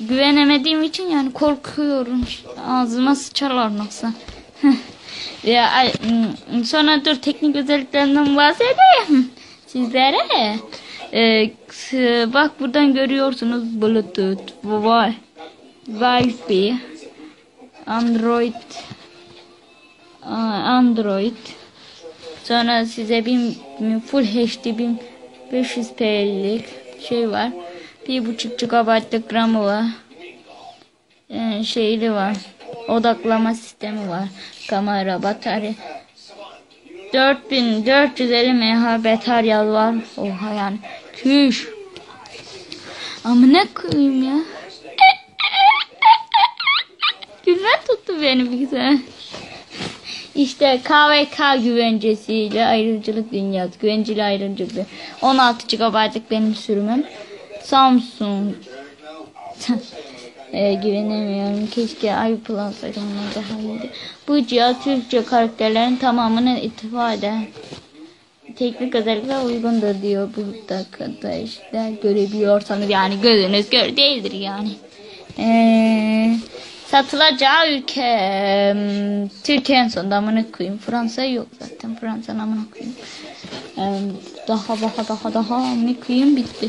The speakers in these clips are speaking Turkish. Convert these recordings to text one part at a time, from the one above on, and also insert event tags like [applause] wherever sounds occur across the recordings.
Güvenemediğim için yani korkuyorum. Ağzıma sıçarlar nasıl. [laughs] ya sonra dur teknik özelliklerinden bahsedeyim sizlere. Ee, bak buradan görüyorsunuz Bluetooth, Wi- Wi-Fi, Android, Android. Sonra size bir full HD 1500 PL'lik şey var. Bir buçuk GB'lık RAM'ı var. Ee, şeyli var. Odaklama sistemi var. Kamera, batarya. 4450 mAh batarya var. Oha yani. Küş. Ama ne koyayım ya. [laughs] Gülme tuttu beni bir güzel. İşte KVK güvencesiyle ayrımcılık dünyası. Güvenceli ayrımcılık. 16 GB'lık benim sürümüm. Samsung. [laughs] e, güvenemiyorum. Keşke iPlus onlar daha iyiydi. Bu cihaz Türkçe karakterlerin tamamını eder. Teknik özellikler uygundur diyor burada arkadaşlar. Görebiliyorsanız yani gözünüz gör değildir yani. Eee satılacağı ülke em, Türkiye en sonunda amına koyayım. Fransa yok zaten. Fransa amına koyayım. Em, daha daha daha daha amına koyayım. Bitti.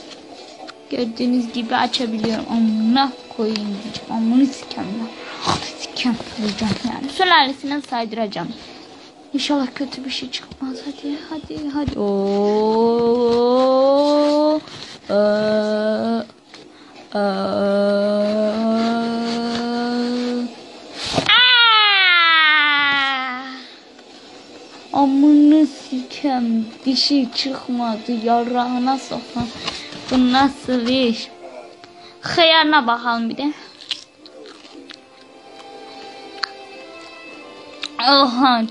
Gördüğünüz gibi açabiliyorum. Amına koyayım diyeceğim. Amını sikem ya. Sikem diyeceğim yani. Sülalesine saydıracağım. İnşallah kötü bir şey çıkmaz. Hadi hadi hadi. Oo. Ee, ee. Amını sikem bir şey çıkmadı yarağına sokan. Bu nasıl iş? Hıyarına bakalım bir de. Oha.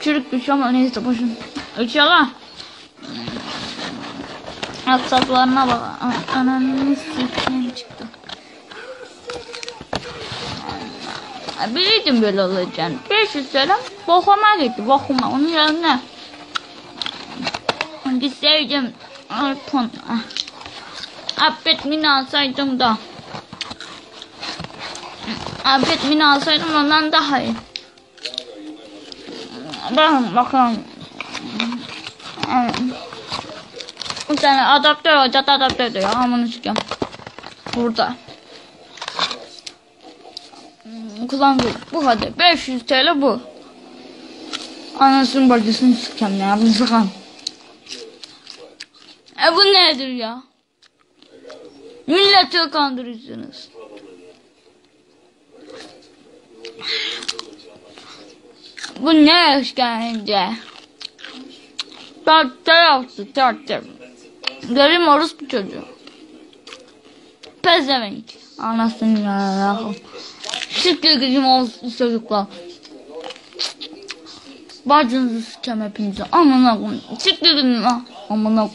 Çürük bir şey ama neyse boşun. İnşallah. Aksaklarına bak. Ananı sikeyim çıktı. Biliyordum böyle olacağını. 500 lira bokuma gitti. Bokuma. Onun yerine gitseydim iPhone. Ah, iPad mini alsaydım da. iPad mini alsaydım ondan daha iyi. Bakın bakalım. Bir tane adaptör olacak adaptör diyor. Amını sikeyim. Burada. Hmm, Kullandık. Bu kadar. 500 TL bu. Anasının bacısını sikeceğim ya. Bunu sıkan. E bu nedir ya? Milleti kandırıyorsunuz. Bu ne işkence? Dörtte yaptı dörtte. Göreyim orospu çocuğu. Pezevenk. Anasını yararım. Siktir gidin olsun çocuklar. Bacınızı sikeceğim hepinizi. Amına koyayım. Siktir gidin. Amına koyayım.